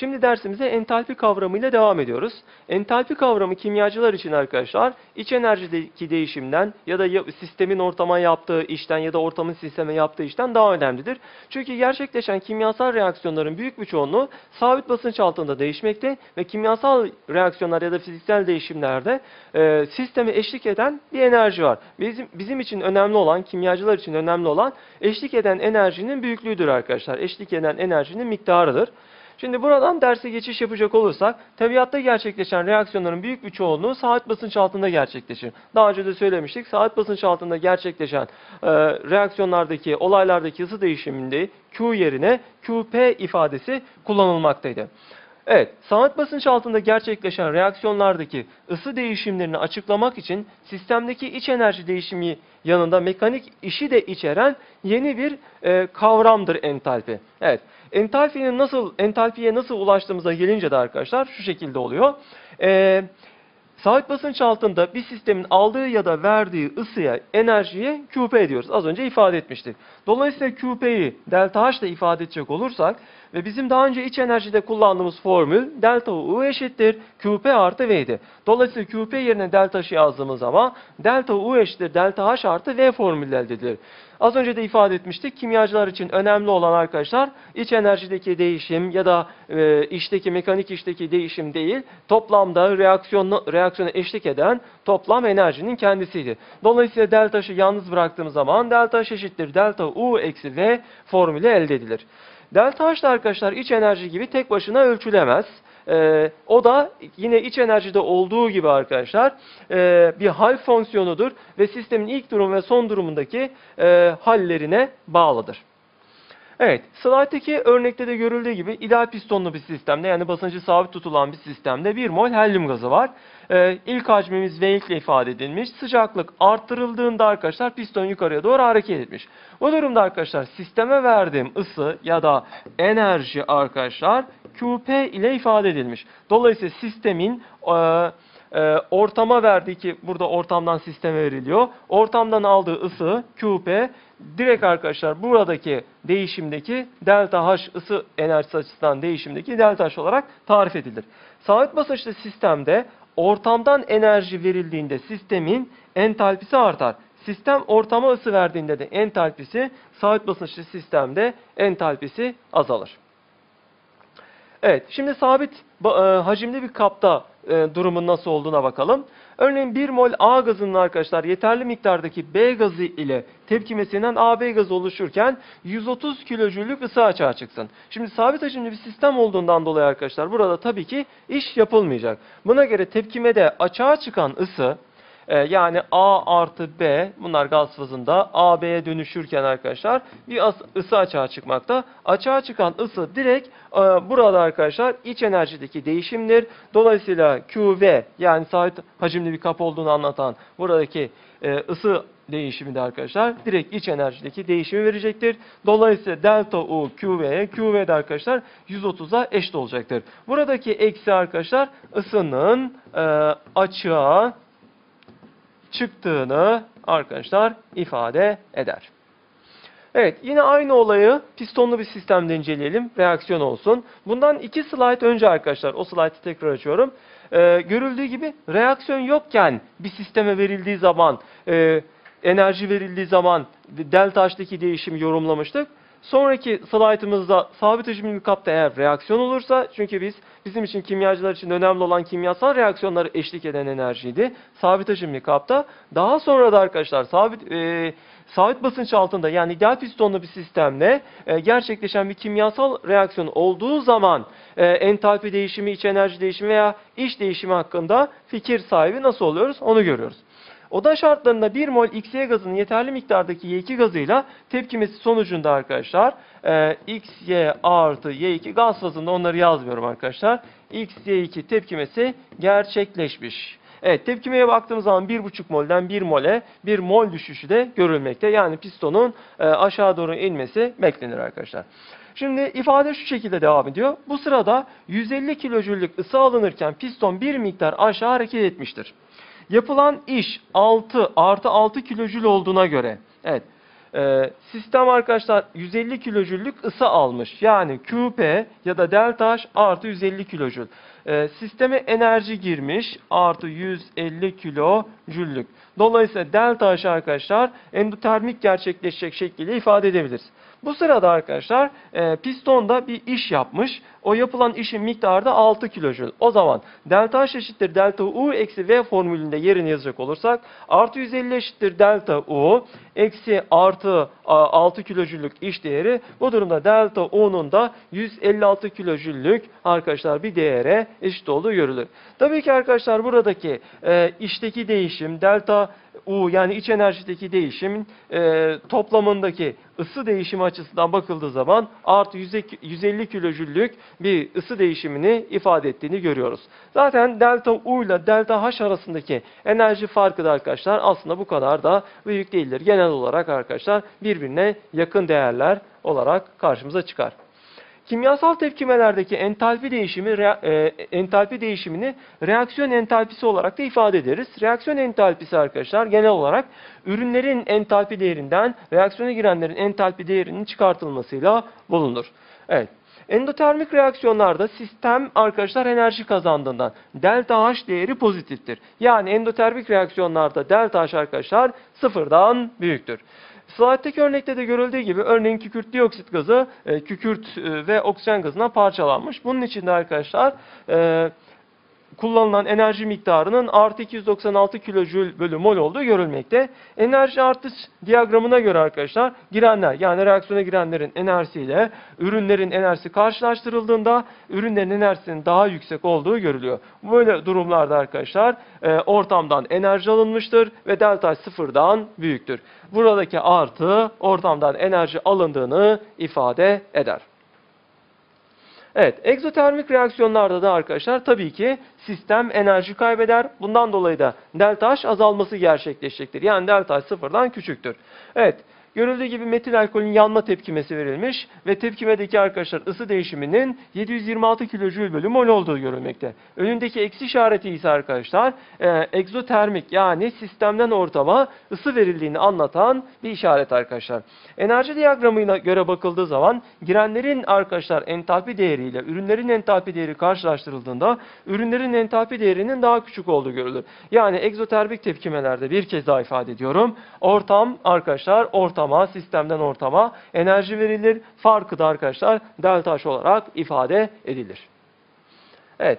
Şimdi dersimize entalpi kavramıyla devam ediyoruz. Entalpi kavramı kimyacılar için arkadaşlar iç enerjideki değişimden ya da sistemin ortama yaptığı işten ya da ortamın sisteme yaptığı işten daha önemlidir. Çünkü gerçekleşen kimyasal reaksiyonların büyük bir çoğunluğu sabit basınç altında değişmekte ve kimyasal reaksiyonlar ya da fiziksel değişimlerde e, sisteme eşlik eden bir enerji var. Bizim bizim için önemli olan, kimyacılar için önemli olan eşlik eden enerjinin büyüklüğüdür arkadaşlar. Eşlik eden enerjinin miktarıdır. Şimdi buradan derse geçiş yapacak olursak, tabiatta gerçekleşen reaksiyonların büyük bir çoğunluğu saat basınç altında gerçekleşir. Daha önce de söylemiştik, saat basınç altında gerçekleşen e, reaksiyonlardaki, olaylardaki ısı değişiminde Q yerine QP ifadesi kullanılmaktaydı. Evet, saat basınç altında gerçekleşen reaksiyonlardaki ısı değişimlerini açıklamak için sistemdeki iç enerji değişimi yanında mekanik işi de içeren yeni bir e, kavramdır entalpi. Evet, entalpinin nasıl entalpiye nasıl ulaştığımıza gelince de arkadaşlar şu şekilde oluyor. E, Sabit basınç altında bir sistemin aldığı ya da verdiği ısıya, enerjiye QP diyoruz. Az önce ifade etmiştik. Dolayısıyla QP'yi delta H ile ifade edecek olursak ve bizim daha önce iç enerjide kullandığımız formül delta U eşittir QP artı V'ydi. Dolayısıyla QP yerine delta H yazdığımız zaman delta U eşittir delta H artı V formülü elde edilir. Az önce de ifade etmiştik. Kimyacılar için önemli olan arkadaşlar iç enerjideki değişim ya da e, işteki mekanik işteki değişim değil. Toplamda reaksiyonu, reaksiyona eşlik eden toplam enerjinin kendisiydi. Dolayısıyla delta H'ı yalnız bıraktığımız zaman delta H eşittir delta U eksi V formülü elde edilir. Delta H da arkadaşlar iç enerji gibi tek başına ölçülemez. Ee, o da yine iç enerjide olduğu gibi arkadaşlar e, bir hal fonksiyonudur ve sistemin ilk durum ve son durumundaki e, hallerine bağlıdır. Evet, slayttaki örnekte de görüldüğü gibi ideal pistonlu bir sistemde yani basıncı sabit tutulan bir sistemde 1 mol helyum gazı var. Ee, ilk hacmimiz V ile ifade edilmiş. Sıcaklık arttırıldığında arkadaşlar piston yukarıya doğru hareket etmiş. Bu durumda arkadaşlar sisteme verdiğim ısı ya da enerji arkadaşlar QP ile ifade edilmiş. Dolayısıyla sistemin e, e, ortama verdiği ki burada ortamdan sisteme veriliyor. Ortamdan aldığı ısı QP direkt arkadaşlar buradaki değişimdeki delta H ısı enerjisi açısından değişimdeki delta H olarak tarif edilir. Sabit basınçlı sistemde ortamdan enerji verildiğinde sistemin entalpisi artar. Sistem ortama ısı verdiğinde de entalpisi sabit basınçlı sistemde entalpisi azalır. Evet, şimdi sabit e, hacimli bir kapta e, durumun nasıl olduğuna bakalım. Örneğin 1 mol A gazının arkadaşlar yeterli miktardaki B gazı ile tepkimesinden AB gazı oluşurken 130 kilojüllük ısı açığa çıksın. Şimdi sabit hacimli bir sistem olduğundan dolayı arkadaşlar burada tabii ki iş yapılmayacak. Buna göre tepkimede açığa çıkan ısı ee, yani A artı B bunlar gaz fazında AB'ye dönüşürken arkadaşlar bir ısı açığa çıkmakta. Açığa çıkan ısı direkt e, burada arkadaşlar iç enerjideki değişimdir. Dolayısıyla QV yani sabit hacimli bir kap olduğunu anlatan buradaki e, ısı değişimi de arkadaşlar direkt iç enerjideki değişimi verecektir. Dolayısıyla delta U QV'ye QV de arkadaşlar 130'a eşit olacaktır. Buradaki eksi arkadaşlar ısının e, açığa çıktığını arkadaşlar ifade eder. Evet yine aynı olayı pistonlu bir sistemde inceleyelim. Reaksiyon olsun. Bundan iki slide önce arkadaşlar o slide'ı tekrar açıyorum. Ee, görüldüğü gibi reaksiyon yokken bir sisteme verildiği zaman e, enerji verildiği zaman delta H'daki değişimi yorumlamıştık. Sonraki slaytımızda sabit hacimli kapta eğer reaksiyon olursa çünkü biz bizim için kimyacılar için önemli olan kimyasal reaksiyonları eşlik eden enerjiydi. Sabit hacimli kapta. Daha sonra da arkadaşlar sabit e, sabit basınç altında yani ideal pistonlu bir sistemle e, gerçekleşen bir kimyasal reaksiyon olduğu zaman e, entalpi değişimi, iç enerji değişimi veya iş değişimi hakkında fikir sahibi nasıl oluyoruz onu görüyoruz. Oda şartlarında 1 mol XY gazının yeterli miktardaki Y2 gazıyla tepkimesi sonucunda arkadaşlar e, XY artı Y2 gaz fazında onları yazmıyorum arkadaşlar. XY2 tepkimesi gerçekleşmiş. Evet tepkimeye baktığımız zaman 1,5 molden 1 mole bir mol düşüşü de görülmekte. Yani pistonun e, aşağı doğru inmesi beklenir arkadaşlar. Şimdi ifade şu şekilde devam ediyor. Bu sırada 150 kilojüllük ısı alınırken piston bir miktar aşağı hareket etmiştir. Yapılan iş 6 artı 6 kilojül olduğuna göre evet Ee, sistem arkadaşlar 150 kilojüllük ısı almış. Yani QP ya da delta H artı 150 kilojül. Ee, sisteme enerji girmiş artı 150 kilojüllük. Dolayısıyla delta H arkadaşlar endotermik gerçekleşecek şekilde ifade edebiliriz. Bu sırada arkadaşlar e, pistonda bir iş yapmış. O yapılan işin miktarı da 6 kilojül. O zaman delta H eşittir delta U eksi V formülünde yerini yazacak olursak artı 150 eşittir delta U eksi artı a, 6 kilojüllük iş değeri. Bu durumda delta U'nun da 156 kilojüllük arkadaşlar bir değere eşit olduğu görülür. Tabii ki arkadaşlar buradaki e, işteki değişim delta U yani iç enerjideki değişimin e, toplamındaki ısı değişimi açısından bakıldığı zaman artı 150 kilojüllük bir ısı değişimini ifade ettiğini görüyoruz. Zaten delta U ile delta H arasındaki enerji farkı da arkadaşlar aslında bu kadar da büyük değildir. Genel olarak arkadaşlar birbirine yakın değerler olarak karşımıza çıkar. Kimyasal tepkimelerdeki entalpi değişimi e, entalpi değişimini reaksiyon entalpisi olarak da ifade ederiz. Reaksiyon entalpisi arkadaşlar genel olarak ürünlerin entalpi değerinden reaksiyona girenlerin entalpi değerinin çıkartılmasıyla bulunur. Evet. Endotermik reaksiyonlarda sistem arkadaşlar enerji kazandığından delta H değeri pozitiftir. Yani endotermik reaksiyonlarda delta H arkadaşlar sıfırdan büyüktür. Slayttaki örnekte de görüldüğü gibi örneğin kükürt dioksit gazı e, kükürt e, ve oksijen gazından parçalanmış. Bunun için de arkadaşlar e, kullanılan enerji miktarının artı 296 kilojül bölü mol olduğu görülmekte. Enerji artış diyagramına göre arkadaşlar girenler yani reaksiyona girenlerin enerjisiyle ürünlerin enerjisi karşılaştırıldığında ürünlerin enerjisinin daha yüksek olduğu görülüyor. Böyle durumlarda arkadaşlar e, ortamdan enerji alınmıştır ve delta sıfırdan büyüktür. Buradaki artı ortamdan enerji alındığını ifade eder. Evet, egzotermik reaksiyonlarda da arkadaşlar tabii ki sistem enerji kaybeder. Bundan dolayı da delta H azalması gerçekleşecektir. Yani delta H sıfırdan küçüktür. Evet, görüldüğü gibi metil alkolün yanma tepkimesi verilmiş ve tepkimedeki arkadaşlar ısı değişiminin 726 kilojül bölü mol olduğu görülmekte. Önündeki eksi işareti ise arkadaşlar e, egzotermik yani sistemden ortama ısı verildiğini anlatan bir işaret arkadaşlar. Enerji diyagramına göre bakıldığı zaman girenlerin arkadaşlar entalpi değeriyle ürünlerin entalpi değeri karşılaştırıldığında ürünlerin entalpi değerinin daha küçük olduğu görülür. Yani egzotermik tepkimelerde bir kez daha ifade ediyorum. Ortam arkadaşlar ortama sistemden ortama enerji verilir. Farkı da arkadaşlar delta H olarak ifade edilir. Evet.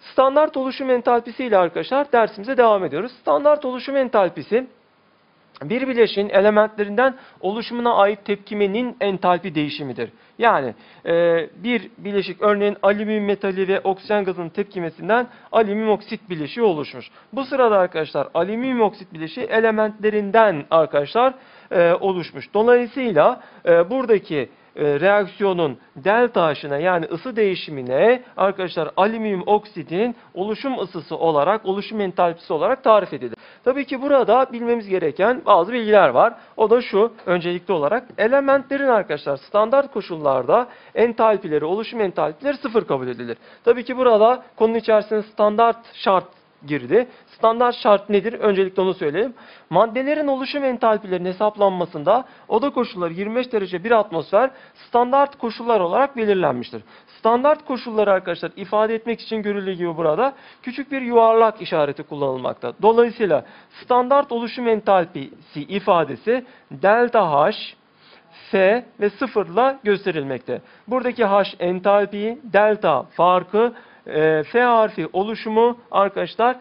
Standart oluşum entalpisi ile arkadaşlar dersimize devam ediyoruz. Standart oluşum entalpisi bir bileşiğin elementlerinden oluşumuna ait tepkimenin entalpi değişimidir. Yani e, bir bileşik örneğin alüminyum metali ve oksijen gazının tepkimesinden alüminyum oksit bileşiği oluşmuş. Bu sırada arkadaşlar alüminyum oksit bileşiği elementlerinden arkadaşlar e, oluşmuş. Dolayısıyla e, buradaki e, reaksiyonun delta H'ına yani ısı değişimine arkadaşlar alüminyum oksidin oluşum ısısı olarak, oluşum entalpisi olarak tarif edilir. Tabii ki burada bilmemiz gereken bazı bilgiler var. O da şu öncelikli olarak elementlerin arkadaşlar standart koşullarda entalpileri, oluşum entalpileri sıfır kabul edilir. Tabii ki burada konunun içerisine standart şart girdi. Standart şart nedir? Öncelikle onu söyleyeyim. Maddelerin oluşum entalpilerinin hesaplanmasında oda koşulları 25 derece 1 atmosfer standart koşullar olarak belirlenmiştir. Standart koşulları arkadaşlar ifade etmek için görüldüğü gibi burada küçük bir yuvarlak işareti kullanılmakta. Dolayısıyla standart oluşum entalpisi ifadesi delta H F ve sıfırla gösterilmekte. Buradaki H entalpi, delta farkı, e, F harfi oluşumu arkadaşlar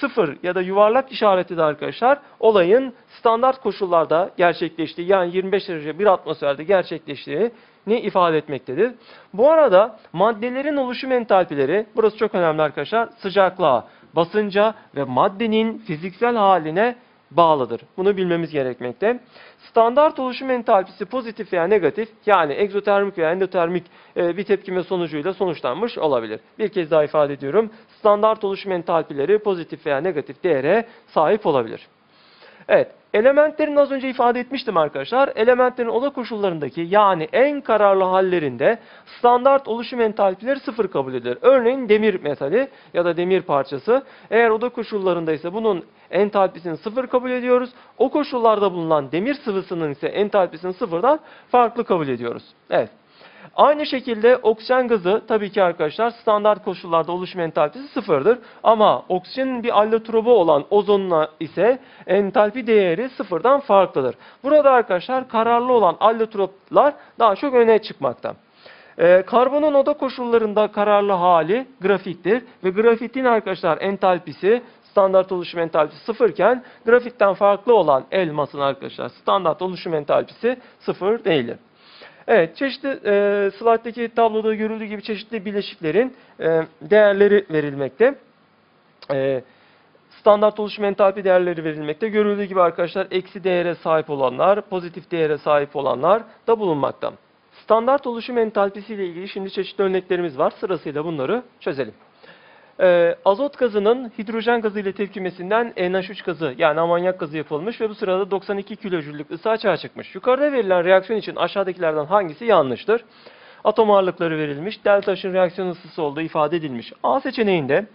sıfır ya da yuvarlak işareti de arkadaşlar olayın standart koşullarda gerçekleştiği yani 25 derece bir atmosferde gerçekleştiğini ifade etmektedir. Bu arada maddelerin oluşum entalpileri burası çok önemli arkadaşlar sıcaklığa, basınca ve maddenin fiziksel haline bağlıdır. Bunu bilmemiz gerekmekte. Standart oluşum entalpisi pozitif veya negatif yani egzotermik veya endotermik e, bir tepkime sonucuyla sonuçlanmış olabilir. Bir kez daha ifade ediyorum. Standart oluşum entalpileri pozitif veya negatif değere sahip olabilir. Evet, Elementlerin az önce ifade etmiştim arkadaşlar. Elementlerin oda koşullarındaki yani en kararlı hallerinde standart oluşum entalpileri sıfır kabul edilir. Örneğin demir metali ya da demir parçası. Eğer oda koşullarında ise bunun entalpisini sıfır kabul ediyoruz. O koşullarda bulunan demir sıvısının ise entalpisini sıfırdan farklı kabul ediyoruz. Evet. Aynı şekilde oksijen gazı tabii ki arkadaşlar standart koşullarda oluşum entalpisi sıfırdır. Ama oksijenin bir allotrobu olan ozonuna ise entalpi değeri sıfırdan farklıdır. Burada arkadaşlar kararlı olan allotroplar daha çok öne çıkmakta. Ee, karbonun oda koşullarında kararlı hali grafittir ve grafitin arkadaşlar entalpisi standart oluşum entalpisi sıfırken grafitten farklı olan elmasın arkadaşlar standart oluşum entalpisi sıfır değildir. Evet, çeşitli e, slayttaki tabloda görüldüğü gibi çeşitli bileşiklerin e, değerleri verilmekte. E, standart oluşum entalpi değerleri verilmekte. Görüldüğü gibi arkadaşlar eksi değere sahip olanlar, pozitif değere sahip olanlar da bulunmakta. Standart oluşum entalpisi ile ilgili şimdi çeşitli örneklerimiz var. Sırasıyla bunları çözelim. Ee, azot gazının hidrojen gazı ile tepkimesinden NH3 gazı yani amonyak gazı yapılmış ve bu sırada 92 kilojüllük ısı açığa çıkmış. Yukarıda verilen reaksiyon için aşağıdakilerden hangisi yanlıştır? Atom ağırlıkları verilmiş, delta H'ın reaksiyon ısısı olduğu ifade edilmiş. A seçeneğinde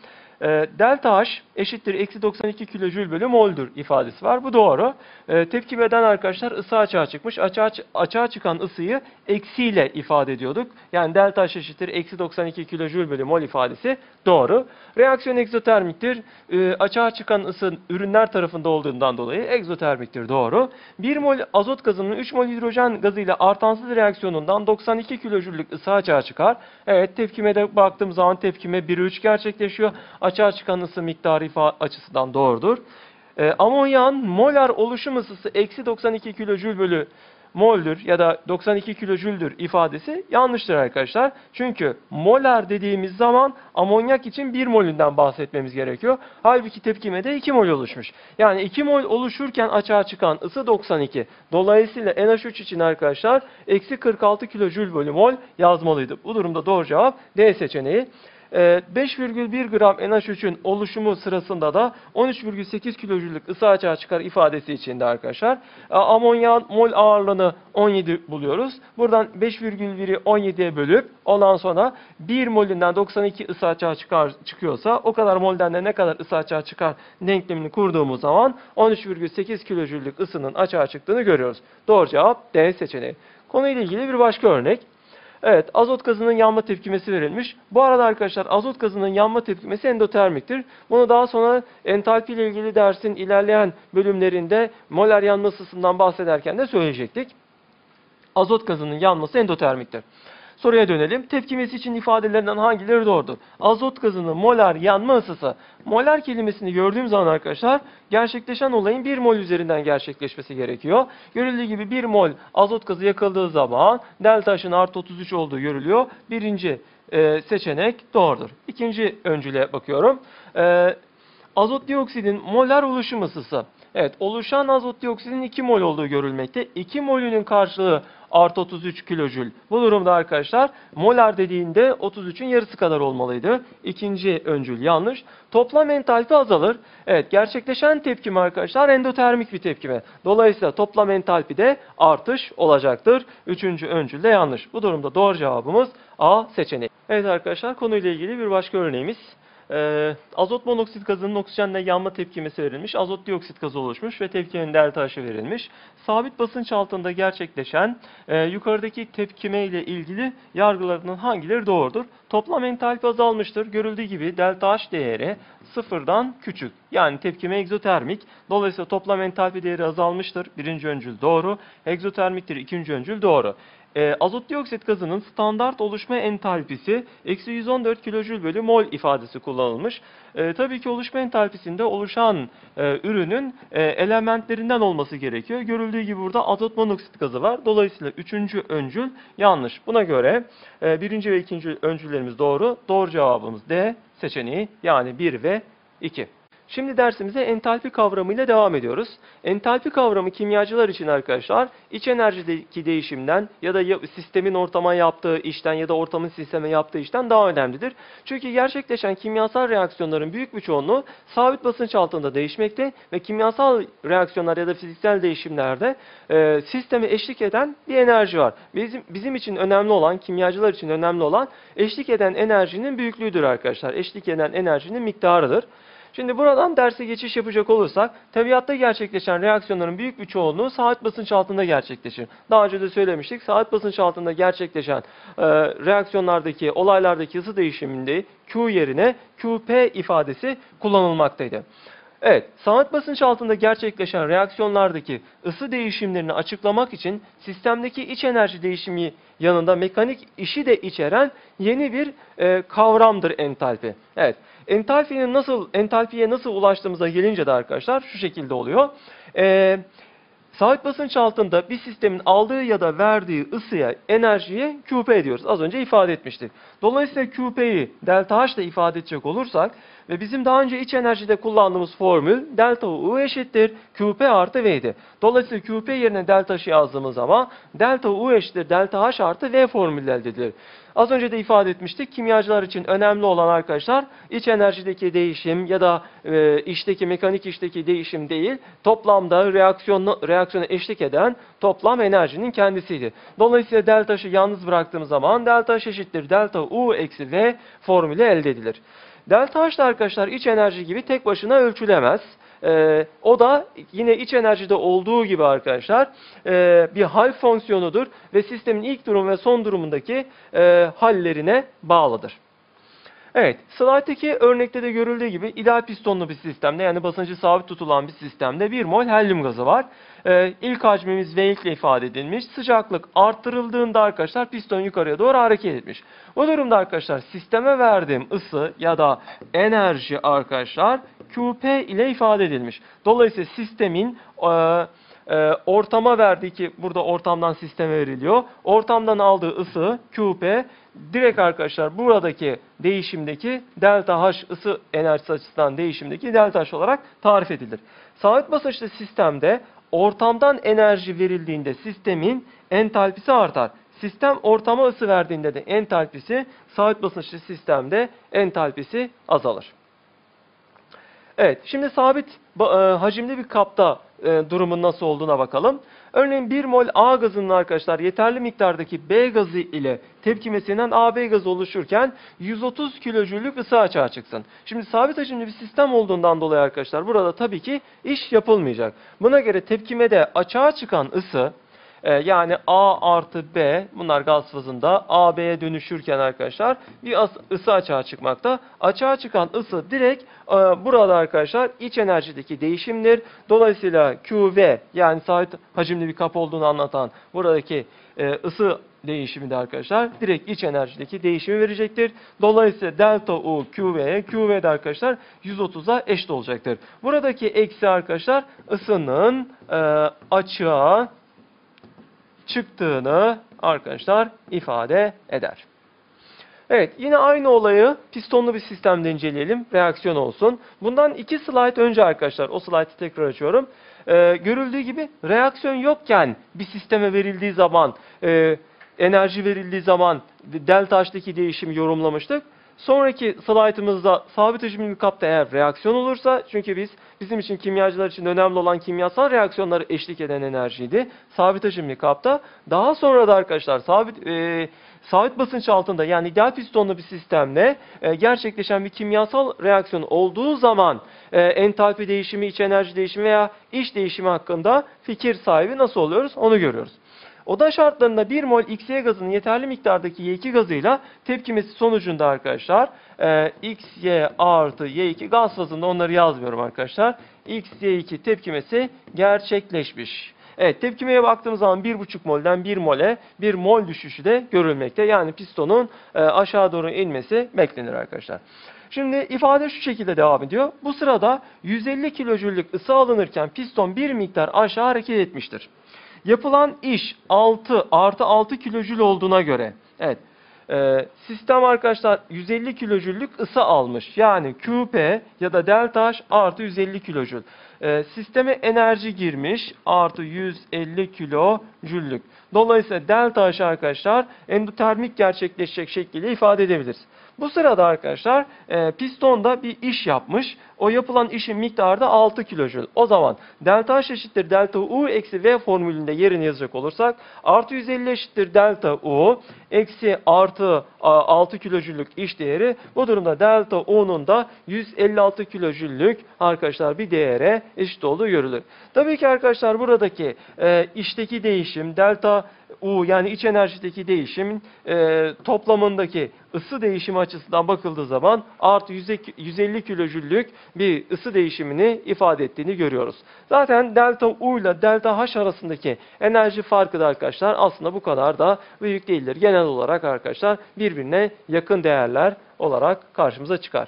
e, delta H eşittir eksi 92 kilojül bölü mol'dur ifadesi var. Bu doğru. E, tepkimeden arkadaşlar ısı açığa çıkmış. Açığa, açığa çıkan ısıyı eksiyle ifade ediyorduk. Yani delta H eşittir eksi 92 kilojül bölü mol ifadesi doğru. Reaksiyon egzotermiktir. E, açığa çıkan ısı ürünler tarafında olduğundan dolayı egzotermiktir doğru. 1 mol azot gazının 3 mol hidrojen gazıyla artansız reaksiyonundan 92 kilojüllük ısı açığa çıkar. Evet tepkimede baktığım zaman tepkime 1'e 3 gerçekleşiyor açığa çıkan ısı miktarı açısından doğrudur. E, amonyan molar oluşum ısısı eksi 92 kilojül bölü moldür ya da 92 kilojüldür ifadesi yanlıştır arkadaşlar. Çünkü molar dediğimiz zaman amonyak için 1 molünden bahsetmemiz gerekiyor. Halbuki tepkimede 2 mol oluşmuş. Yani 2 mol oluşurken açığa çıkan ısı 92. Dolayısıyla NH3 için arkadaşlar eksi 46 kilojül bölü mol yazmalıydı. Bu durumda doğru cevap D seçeneği. Ee, 5,1 gram NH3'ün oluşumu sırasında da 13,8 kilojüllük ısı açığa çıkar ifadesi içinde arkadaşlar. Ee, Amonyan mol ağırlığını 17 buluyoruz. Buradan 5,1'i 17'ye bölüp ondan sonra 1 molünden 92 ısı açığa çıkar, çıkıyorsa o kadar molden de ne kadar ısı açığa çıkar denklemini kurduğumuz zaman 13,8 kilojüllük ısının açığa çıktığını görüyoruz. Doğru cevap D seçeneği. Konuyla ilgili bir başka örnek. Evet, azot gazının yanma tepkimesi verilmiş. Bu arada arkadaşlar azot gazının yanma tepkimesi endotermiktir. Bunu daha sonra entalpi ile ilgili dersin ilerleyen bölümlerinde molar yanma ısısından bahsederken de söyleyecektik. Azot gazının yanması endotermiktir. Soruya dönelim. Tepkimesi için ifadelerinden hangileri doğrudur? Azot gazının molar yanma ısısı. Molar kelimesini gördüğüm zaman arkadaşlar gerçekleşen olayın 1 mol üzerinden gerçekleşmesi gerekiyor. Görüldüğü gibi 1 mol azot gazı yakıldığı zaman delta H'ın artı 33 olduğu görülüyor. Birinci e, seçenek doğrudur. İkinci öncüle bakıyorum. E, azot dioksidin molar oluşum ısısı. Evet, oluşan azot dioksidin 2 mol olduğu görülmekte. 2 molünün karşılığı artı 33 kilojül. Bu durumda arkadaşlar molar dediğinde 33'ün yarısı kadar olmalıydı. İkinci öncül yanlış. Toplam entalpi azalır. Evet gerçekleşen tepkime arkadaşlar endotermik bir tepkime. Dolayısıyla toplam entalpi de artış olacaktır. Üçüncü öncül de yanlış. Bu durumda doğru cevabımız A seçeneği. Evet arkadaşlar konuyla ilgili bir başka örneğimiz. Ee, azot monoksit gazının oksijenle yanma tepkimesi verilmiş. Azot dioksit gazı oluşmuş ve tepkimenin delta H'ı verilmiş. Sabit basınç altında gerçekleşen e, yukarıdaki tepkime ile ilgili yargılarının hangileri doğrudur? Toplam entalpi azalmıştır. Görüldüğü gibi delta H değeri sıfırdan küçük. Yani tepkime egzotermik. Dolayısıyla toplam entalpi değeri azalmıştır. Birinci öncül doğru. Egzotermiktir. ikinci öncül doğru. E, azot dioksit gazının standart oluşma entalpisi eksi 114 kilojül bölü mol ifadesi kullanılmış. E, tabii ki oluşma entalpisinde oluşan e, ürünün e, elementlerinden olması gerekiyor. Görüldüğü gibi burada azot monoksit gazı var. Dolayısıyla üçüncü öncül yanlış. Buna göre e, birinci ve ikinci öncüllerimiz doğru. Doğru cevabımız D seçeneği yani 1 ve 2. Şimdi dersimize entalpi kavramıyla devam ediyoruz. Entalpi kavramı kimyacılar için arkadaşlar iç enerjideki değişimden ya da sistemin ortama yaptığı işten ya da ortamın sisteme yaptığı işten daha önemlidir. Çünkü gerçekleşen kimyasal reaksiyonların büyük bir çoğunluğu sabit basınç altında değişmekte ve kimyasal reaksiyonlar ya da fiziksel değişimlerde e, sisteme eşlik eden bir enerji var. Bizim bizim için önemli olan, kimyacılar için önemli olan eşlik eden enerjinin büyüklüğüdür arkadaşlar. Eşlik eden enerjinin miktarıdır. Şimdi buradan derse geçiş yapacak olursak, tabiatta gerçekleşen reaksiyonların büyük bir çoğunluğu saat basınç altında gerçekleşir. Daha önce de söylemiştik, saat basınç altında gerçekleşen e, reaksiyonlardaki, olaylardaki ısı değişiminde Q yerine QP ifadesi kullanılmaktaydı. Evet, saat basınç altında gerçekleşen reaksiyonlardaki ısı değişimlerini açıklamak için sistemdeki iç enerji değişimi yanında mekanik işi de içeren yeni bir e, kavramdır entalpi. Evet, entalpinin nasıl entalpiye nasıl ulaştığımıza gelince de arkadaşlar şu şekilde oluyor. E, Sabit basınç altında bir sistemin aldığı ya da verdiği ısıya, enerjiye QP diyoruz. Az önce ifade etmiştik. Dolayısıyla QP'yi delta H ile ifade edecek olursak ve bizim daha önce iç enerjide kullandığımız formül delta U eşittir QP artı V'ydi. Dolayısıyla QP yerine delta H'ı yazdığımız zaman delta U eşittir delta H artı V formülü elde edilir. Az önce de ifade etmiştik. Kimyacılar için önemli olan arkadaşlar iç enerjideki değişim ya da e, işteki mekanik işteki değişim değil. Toplamda reaksiyonu, reaksiyona eşlik eden toplam enerjinin kendisiydi. Dolayısıyla delta H'ı yalnız bıraktığımız zaman delta H eşittir delta U eksi V formülü elde edilir. Delta H da arkadaşlar iç enerji gibi tek başına ölçülemez. Ee, o da yine iç enerjide olduğu gibi arkadaşlar e, bir hal fonksiyonudur ve sistemin ilk durum ve son durumundaki e, hallerine bağlıdır. Evet, slayttaki örnekte de görüldüğü gibi ideal pistonlu bir sistemde yani basıncı sabit tutulan bir sistemde 1 mol helyum gazı var. Ee, ilk hacmimiz V ile ifade edilmiş. Sıcaklık arttırıldığında arkadaşlar piston yukarıya doğru hareket etmiş. Bu durumda arkadaşlar sisteme verdiğim ısı ya da enerji arkadaşlar QP ile ifade edilmiş. Dolayısıyla sistemin e, e, ortama verdiği ki burada ortamdan sisteme veriliyor. Ortamdan aldığı ısı QP direkt arkadaşlar buradaki değişimdeki delta H ısı enerjisi açısından değişimdeki delta H olarak tarif edilir. Sabit basınçlı sistemde ortamdan enerji verildiğinde sistemin entalpisi artar. Sistem ortama ısı verdiğinde de entalpisi sabit basınçlı sistemde entalpisi azalır. Evet, şimdi sabit e, hacimli bir kapta e, durumun nasıl olduğuna bakalım. Örneğin 1 mol A gazının arkadaşlar yeterli miktardaki B gazı ile tepkimesinden AB gazı oluşurken 130 kilojüllük ısı açığa çıksın. Şimdi sabit hacimli bir sistem olduğundan dolayı arkadaşlar burada tabii ki iş yapılmayacak. Buna göre tepkimede açığa çıkan ısı e, yani A artı B bunlar gaz fazında AB'ye dönüşürken arkadaşlar bir ısı açığa çıkmakta. Açığa çıkan ısı direkt e, burada arkadaşlar iç enerjideki değişimdir. Dolayısıyla QV yani sabit hacimli bir kap olduğunu anlatan buradaki e, ısı değişimi de arkadaşlar direkt iç enerjideki değişimi verecektir. Dolayısıyla delta U QV'ye QV de arkadaşlar 130'a eşit olacaktır. Buradaki eksi arkadaşlar ısının e, açığa çıktığını arkadaşlar ifade eder. Evet yine aynı olayı pistonlu bir sistemde inceleyelim. Reaksiyon olsun. Bundan iki slide önce arkadaşlar o slide'ı tekrar açıyorum. Ee, görüldüğü gibi reaksiyon yokken bir sisteme verildiği zaman e, enerji verildiği zaman delta H'daki değişimi yorumlamıştık. Sonraki slaytımızda sabit hacimli kapta eğer reaksiyon olursa çünkü biz bizim için kimyacılar için önemli olan kimyasal reaksiyonları eşlik eden enerjiydi. Sabit hacimli kapta. Daha sonra da arkadaşlar sabit e, sabit basınç altında yani ideal pistonlu bir sistemde e, gerçekleşen bir kimyasal reaksiyon olduğu zaman e, entalpi değişimi, iç enerji değişimi veya iş değişimi hakkında fikir sahibi nasıl oluyoruz onu görüyoruz. Oda şartlarında 1 mol XY gazının yeterli miktardaki Y2 gazıyla tepkimesi sonucunda arkadaşlar e, XY artı Y2 gaz fazında onları yazmıyorum arkadaşlar. XY2 tepkimesi gerçekleşmiş. Evet tepkimeye baktığımız zaman 1,5 molden 1 mole bir mol düşüşü de görülmekte. Yani pistonun e, aşağı doğru inmesi beklenir arkadaşlar. Şimdi ifade şu şekilde devam ediyor. Bu sırada 150 kilojüllük ısı alınırken piston bir miktar aşağı hareket etmiştir. Yapılan iş 6 artı 6 kilojül olduğuna göre evet Ee, sistem arkadaşlar 150 kilojüllük ısı almış. Yani QP ya da delta H artı 150 kilojül. Ee, sisteme enerji girmiş artı 150 kilojüllük. Dolayısıyla delta H arkadaşlar endotermik gerçekleşecek şekilde ifade edebiliriz. Bu sırada arkadaşlar e, pistonda bir iş yapmış. O yapılan işin miktarı da 6 kilojül. O zaman delta H eşittir delta U eksi V formülünde yerini yazacak olursak artı 150 eşittir delta U eksi artı a, 6 kilojüllük iş değeri. Bu durumda delta U'nun da 156 kilojüllük arkadaşlar bir değere eşit olduğu görülür. Tabii ki arkadaşlar buradaki e, işteki değişim delta U yani iç enerjideki değişimin e, toplamındaki ısı değişimi açısından bakıldığı zaman artı 150 kilojüllük bir ısı değişimini ifade ettiğini görüyoruz. Zaten delta U ile delta H arasındaki enerji farkı da arkadaşlar aslında bu kadar da büyük değildir. Genel olarak arkadaşlar birbirine yakın değerler olarak karşımıza çıkar.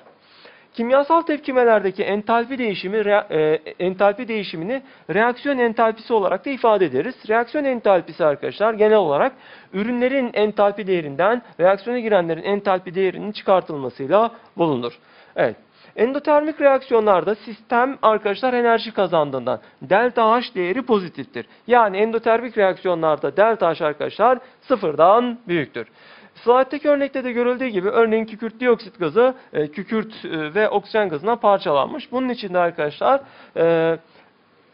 Kimyasal tepkimelerdeki entalpi değişimi rea- e, entalpi değişimini reaksiyon entalpisi olarak da ifade ederiz. Reaksiyon entalpisi arkadaşlar genel olarak ürünlerin entalpi değerinden reaksiyona girenlerin entalpi değerinin çıkartılmasıyla bulunur. Evet. Endotermik reaksiyonlarda sistem arkadaşlar enerji kazandığından delta H değeri pozitiftir. Yani endotermik reaksiyonlarda delta H arkadaşlar sıfırdan büyüktür. Slide'deki örnekte de görüldüğü gibi örneğin kükürt dioksit gazı e, kükürt e, ve oksijen gazına parçalanmış. Bunun için de arkadaşlar e,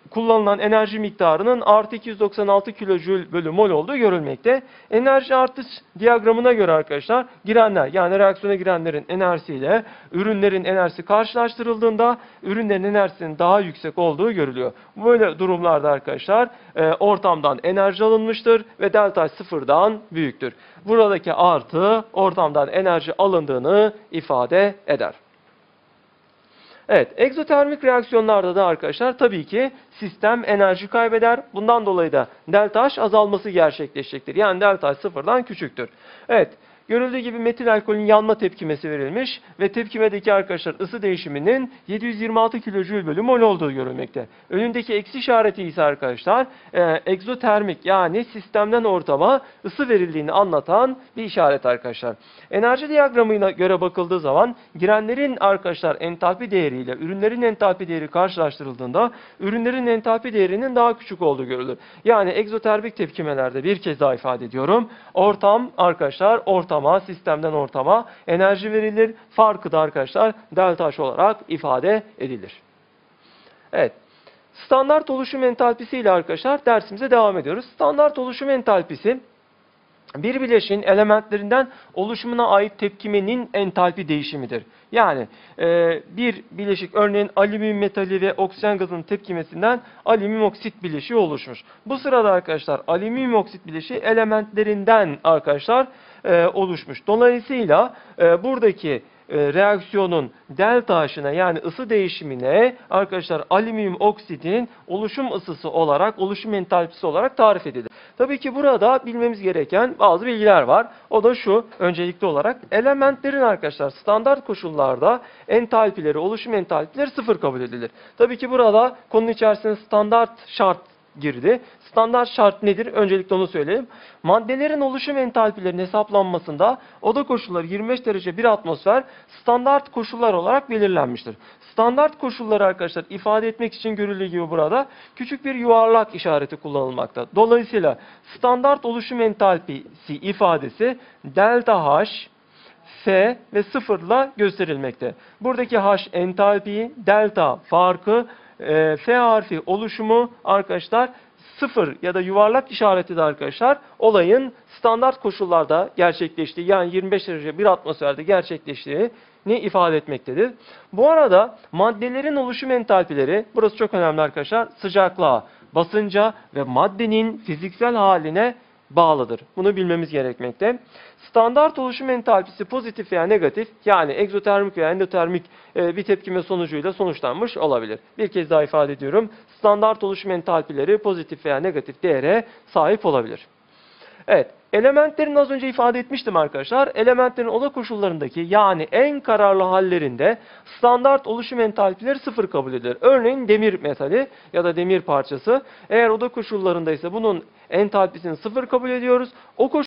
kullanılan enerji miktarının artı 296 kilojül bölü mol olduğu görülmekte. Enerji artış diyagramına göre arkadaşlar girenler yani reaksiyona girenlerin enerjisiyle ürünlerin enerjisi karşılaştırıldığında ürünlerin enerjisinin daha yüksek olduğu görülüyor. Böyle durumlarda arkadaşlar e, ortamdan enerji alınmıştır ve delta sıfırdan büyüktür. Buradaki artı ortamdan enerji alındığını ifade eder. Evet, egzotermik reaksiyonlarda da arkadaşlar tabii ki sistem enerji kaybeder. Bundan dolayı da delta H azalması gerçekleşecektir. Yani delta H sıfırdan küçüktür. Evet, görüldüğü gibi metil alkolün yanma tepkimesi verilmiş ve tepkimedeki arkadaşlar ısı değişiminin 726 kilojül bölü mol olduğu görülmekte. Önündeki eksi işareti ise arkadaşlar e, egzotermik yani sistemden ortama ısı verildiğini anlatan bir işaret arkadaşlar. Enerji diyagramına göre bakıldığı zaman girenlerin arkadaşlar entalpi değeriyle ürünlerin entalpi değeri karşılaştırıldığında ürünlerin entalpi değerinin daha küçük olduğu görülür. Yani egzotermik tepkimelerde bir kez daha ifade ediyorum. Ortam arkadaşlar ortama sistemden ortama enerji verilir. Farkı da arkadaşlar delta H olarak ifade edilir. Evet. Standart oluşum entalpisi ile arkadaşlar dersimize devam ediyoruz. Standart oluşum entalpisi bir bileşiğin elementlerinden oluşumuna ait tepkimenin entalpi değişimidir. Yani e, bir bileşik örneğin alüminyum metali ve oksijen gazının tepkimesinden alüminyum oksit bileşiği oluşmuş. Bu sırada arkadaşlar alüminyum oksit bileşiği elementlerinden arkadaşlar e, oluşmuş. Dolayısıyla e, buradaki e, reaksiyonun delta H'ına yani ısı değişimine arkadaşlar alüminyum oksidin oluşum ısısı olarak, oluşum entalpisi olarak tarif edilir. Tabii ki burada bilmemiz gereken bazı bilgiler var. O da şu, öncelikli olarak elementlerin arkadaşlar standart koşullarda entalpileri, oluşum entalpileri sıfır kabul edilir. Tabii ki burada konunun içerisine standart şart girdi. Standart şart nedir? Öncelikle onu söyleyeyim. Maddelerin oluşum entalpilerinin hesaplanmasında oda koşulları 25 derece 1 atmosfer standart koşullar olarak belirlenmiştir. Standart koşulları arkadaşlar ifade etmek için görüldüğü gibi burada küçük bir yuvarlak işareti kullanılmakta. Dolayısıyla standart oluşum entalpisi ifadesi delta H F ve sıfırla gösterilmekte. Buradaki H entalpiyi, delta farkı, e, F harfi oluşumu arkadaşlar sıfır ya da yuvarlak işareti de arkadaşlar olayın standart koşullarda gerçekleştiği yani 25 derece bir atmosferde gerçekleştiği ne ifade etmektedir. Bu arada maddelerin oluşum entalpileri, burası çok önemli arkadaşlar, sıcaklığa, basınca ve maddenin fiziksel haline bağlıdır. Bunu bilmemiz gerekmekte. Standart oluşum entalpisi pozitif veya negatif yani egzotermik veya endotermik e, bir tepkime sonucuyla sonuçlanmış olabilir. Bir kez daha ifade ediyorum. Standart oluşum entalpileri pozitif veya negatif değere sahip olabilir. Evet, elementlerin az önce ifade etmiştim arkadaşlar. Elementlerin oda koşullarındaki yani en kararlı hallerinde standart oluşum entalpileri sıfır kabul edilir. Örneğin demir metali ya da demir parçası. Eğer oda koşullarında ise bunun entalpisini sıfır kabul ediyoruz. O koşul